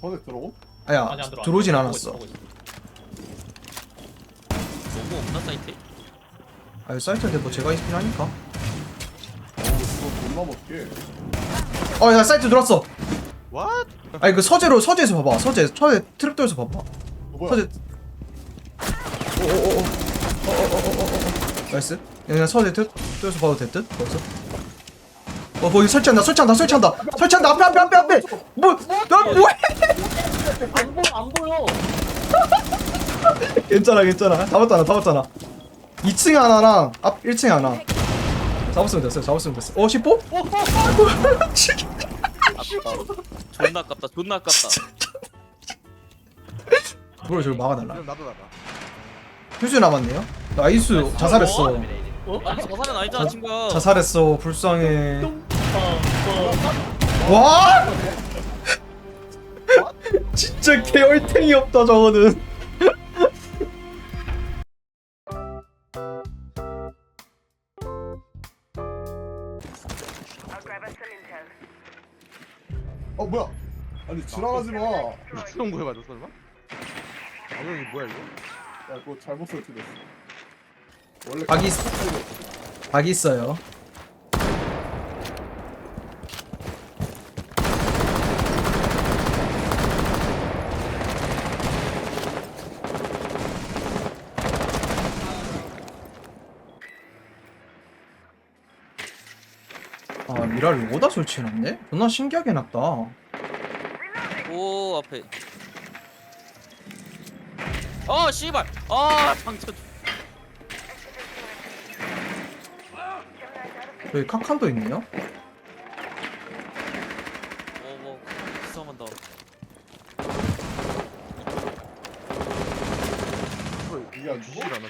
서대 들어오? 아야 아니 안 들어. 들어오진 않았어. 너무 없나 사이트? 아 사이트인데 뭐 제가 있긴 하니까. 어우 이거 존나 못게 어야 사이트 들어왔어. What? 아니 그 서재로 서재에서 봐봐. 서재 서재 트랩도에서 봐봐. 어, 뭐야? 서재. 오오오오 어어어어어어. 나이스. 그냥 서재 트랩도에서 봐도 됐듯? 거기서 어 거기 설치한다 설치한다 설치한다. 설치한다 앞에 앞에 앞에 앞에. 뭐 나 뭐해? 안 보여 안 보여. 괜찮아 괜찮아. 잡았잖아 잡았잖아. 2층 하나랑 앞 1층 하나. 잡았으면 됐어요 잡았으면 됐어 어 10보? 존나 아깝다 존나 아깝다. 뭐야 저걸 막아달라. 그럼 나도 나가. 휴즈 남았네요? 나이스 자살했어. 어? 아니 저사는 아니잖아 친구야. 자살했어 불쌍해. 어, 와 진짜 개얼탱이 없다 저거는. 어 뭐야? 아니 지나가지 마야 수영 구해 맞아 설마? 아 이거 뭐야 이거? 그거 잘못 설치됐어. 원래 박이 있- 박이 있어요 미라를 오다 설치해놨네? 존나 신기하게 해놨다 오 앞에 아 씨발 아 방천 여기 카칸도 있네요? 어뭐 이상한다 이거 이게 안 주시질 죽어? 않았니?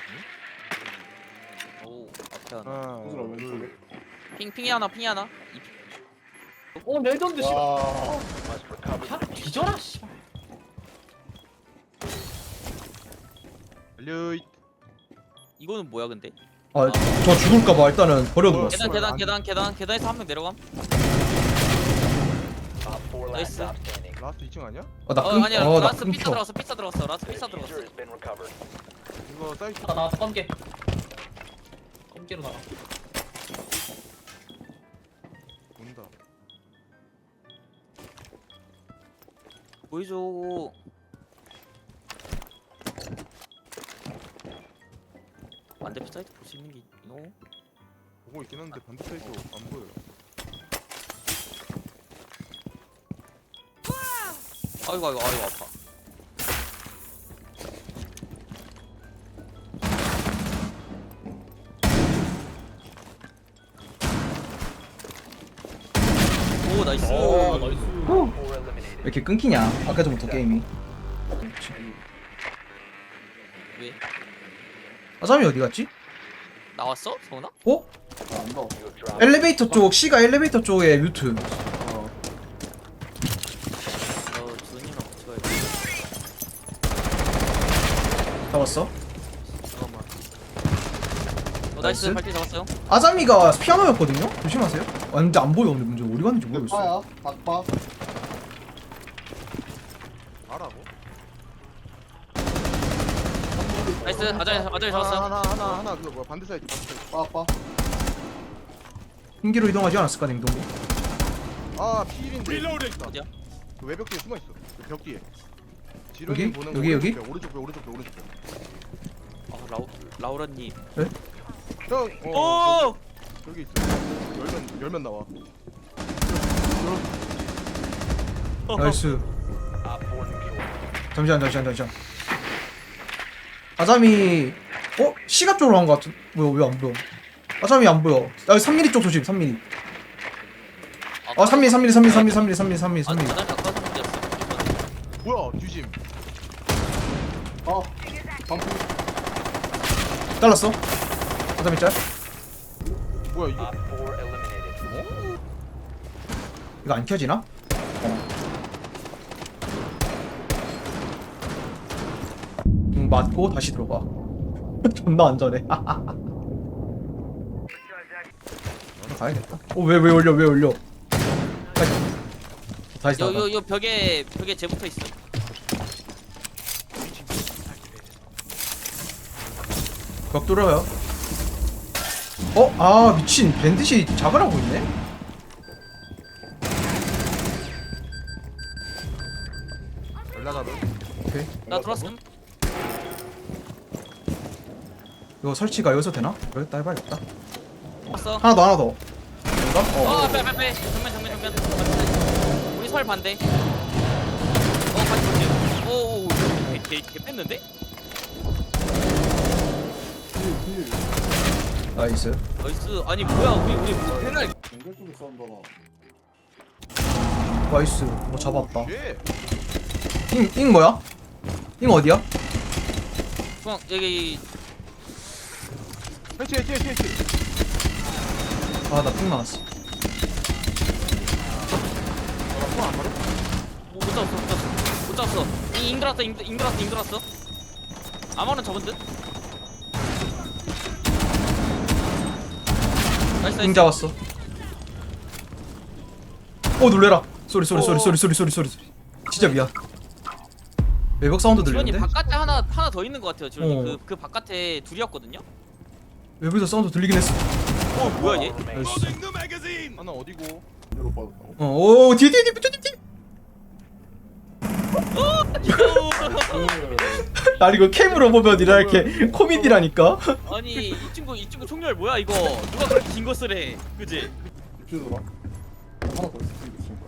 오 앞에 하나 하나 왼쪽에 둘 핑 핑이 하나 핑이 하나. 이 핑- 어 레전드 씨. 와. 야 뒤져라 씨. 달려 이 이거는 뭐야 근데? 아 저 죽을까봐 일단은 버려두고 계단 어, 계단 안- 계단 계단. 계단에서 한 명 내려감. 나이스. 라스트 2층 아니야? 아나 어 끊.. 아니야. 어나 라스 피자 끊겨. 들어갔어 피자 들어갔어. 라스 피자 들어갔어. 이거 사이트 나 나왔다 껌게. 껌게로 나가. 보여줘 반대편 사이트 볼 수 있는 게 있노? 보고 있긴 한데 반대 사이트 안 보여. 아이고 아이고 아이고 아파 오 나이스 아 나이스. 왜 이렇게 끊기냐? 아까 전부터 게임이. 왜? 아잠이 어디 갔지? 나왔어? 성훈아? 어? 안 나와 엘리베이터 쪽 C가 엘리베이터 쪽에 뮤트. 어. 어 주선이랑 같이 가야 돼. 잡았어? 잠깐만. 어 나이스. 나이스. 발길 잡았어요. 아자미가 피아노였거든요? 조심하세요. 아 근데 안 보여. 근데 문제 어디 갔는지 모르겠어. 닭바야. 닭바 알아고? 나이스 아자리 아자리 하나 잡았어요 하나 하나 하나 그거 뭐야 반대 사이트 반대 사이트. 빠빠 흰기로 이동하지 않았을까 냉동고 아 피일인데. 어디야? 그 외벽 뒤에 숨어 있어. 그벽 뒤에. 여기? 지렁이 보는 거 여기, 오른쪽 여기? 벽, 오른쪽 벽 오른쪽 벽 오른쪽 벽. 아 라우 라우라님 형. 어, 오! 저기 있어. 열면 열면 나와. 나이스 잠시만 잠시만 잠시만 아자미 어? C가 쪽으로 간거 같은 뭐야 왜 안 보여? 아자미 안 보여. 아 3mm 쪽 조심 3mm 어 3mm 3mm 3mm 3mm 3mm 3mm 3mm 아 3mm 아자리 아까 상태였어 뭐야 뒤짐. 아 반품 잘랐어? 아자미 짤? 뭐야 이거? 이거 안 켜지나? 응, 맞고 다시 들어가. 존나 안전해. 가야겠다. 어왜 왜 올려 왜 올려? 다시. 요 나가 요 요 벽에 벽에 재 붙어 있어. 벽 뚫어요. 어? 아 미친. 밴드시 하고 있네? 오케이. 나 들어왔음. 이거 설치가 여기서 되나? 여기다 해봐야겠다 왔어. 하나 더 하나 더 뭔가? 어, 어 빼, 빼, 빼. 정면, 정면, 정면. 우리 설 반대. 어, 반대, 반대. 오, 오, 개, 개, 개 뺐는데? 나이스 나이스. 아니, 뭐야, 우리, 우리 뭐 배날. 연결 쪽에 싸운다 나. 나이스 뭐 잡았다 예. 잉, 잉 뭐야? 잉 어디야? 중앙, 여기, 해치 해치. 아나핑 나왔어 나안 맞아? 못 잡았어, 못 잡았어. 못 잡았어. 잉, 잉 들었어, 잉, 잉 들었어, 잉 들었어. 아마는 접은 듯? 나이스, 잉 나이스. 잡았어 오 놀래라 쏘리 쏘리 쏘리 쏘리 쏘리 쏘리 쏘리 진짜 미안 외벽 사운드 지원이 들리는데? 바깥에 하나, 하나 더 있는 것 같아요, 지원이. 어. 그, 그 바깥에 둘이었거든요? 외벽에서 사운드 들리긴 했어 어, 뭐야, 얘? 나이스 하나 어디고? 빠졌다고. 어 오 뒤에 뒤에 뒤에 뒤에 뒤에 아니 이거 캠으로 보면 이렇게 코미디라니까 아니 이 친구 이 친구 총열 뭐야 이거 누가 그렇게 긴거 쓰래 그지? 입히더라. 하나 더수 있으니까.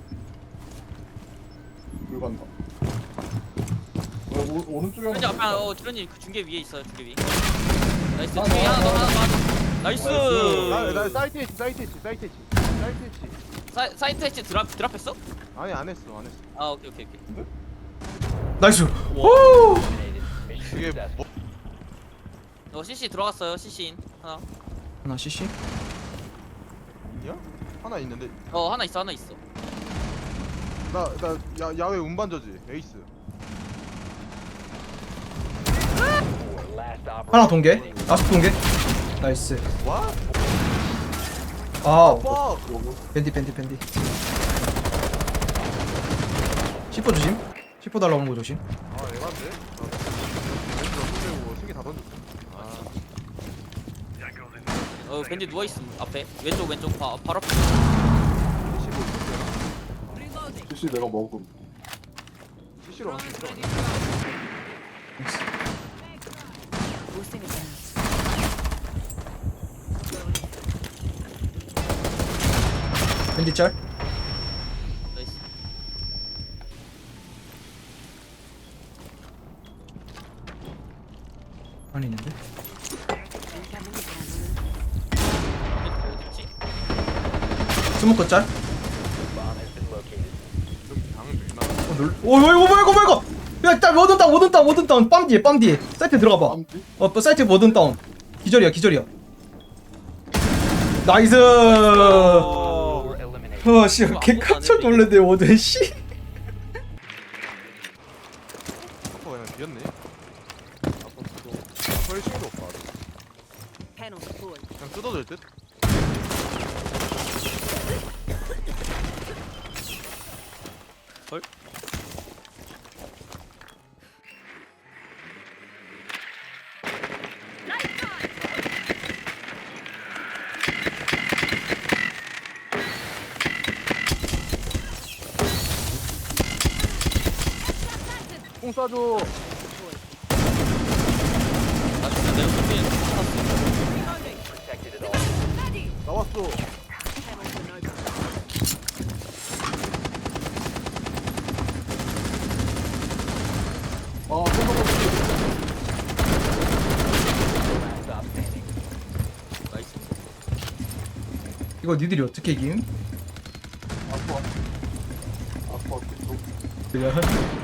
물 간다. 왜 오, 오른쪽에 현재 앞에 하나 어 주련님 그 중계 위에 있어요 중계 위 나이스 아, 아, 하나 더 아, 하나 더. 나이스 나, 나 사이트 해치 사이트 해치 사이트 해치 사이트 해치. 사, 사이트 해치 드랍 드랍했어? 아니 안 했어 안 했어. 아 오케이 오케이 오케이 나이스 오 이게 뭐? 어 CC 들어갔어요 CC인 하나 하나 CC 있냐? 하나 있는데 어 하나 있어 하나 있어 나나 야 야외 운반저지 에이스. 하나 동계 아스 동계 나이스 와? 아 뻑. 밴디 밴디 밴디 10호 조심 10호 달라오는 거 조심 아 에반데? 나 왼쪽 빼고 세개 다 던졌어. 아어 밴디 누워있음 앞에 왼쪽 왼쪽 바, 바로 앞에 15 있었어요. CC 내가 먹음. CC로 들어. 밴디 짤 나이스 아니 있는데 어딨지? 스모커 짤? 어, 놀... 오, 뭐야, 이거 뭐야, 이거! 야, 일단 워든 다운, 워든 다운, 워든 다운, 빰 뒤에, 빰 뒤에. 사이트 들어가봐. 어, 또 사이트 워든 다운. 기절이야, 기절이야. 나이스! 어. 어, 씨, 개 깜짝 놀랐네, 워든, 씨. 아빠 그냥 비었네. 아빠. 아빠 일 시도 없다. 아직. 그냥 뜯어질 듯? 공 쏴줘. 나 진짜 내가 나왔어. Panels are open. 아, 나이스 이거 니들이 어떻게 이김? 아파. 아파. 그냥.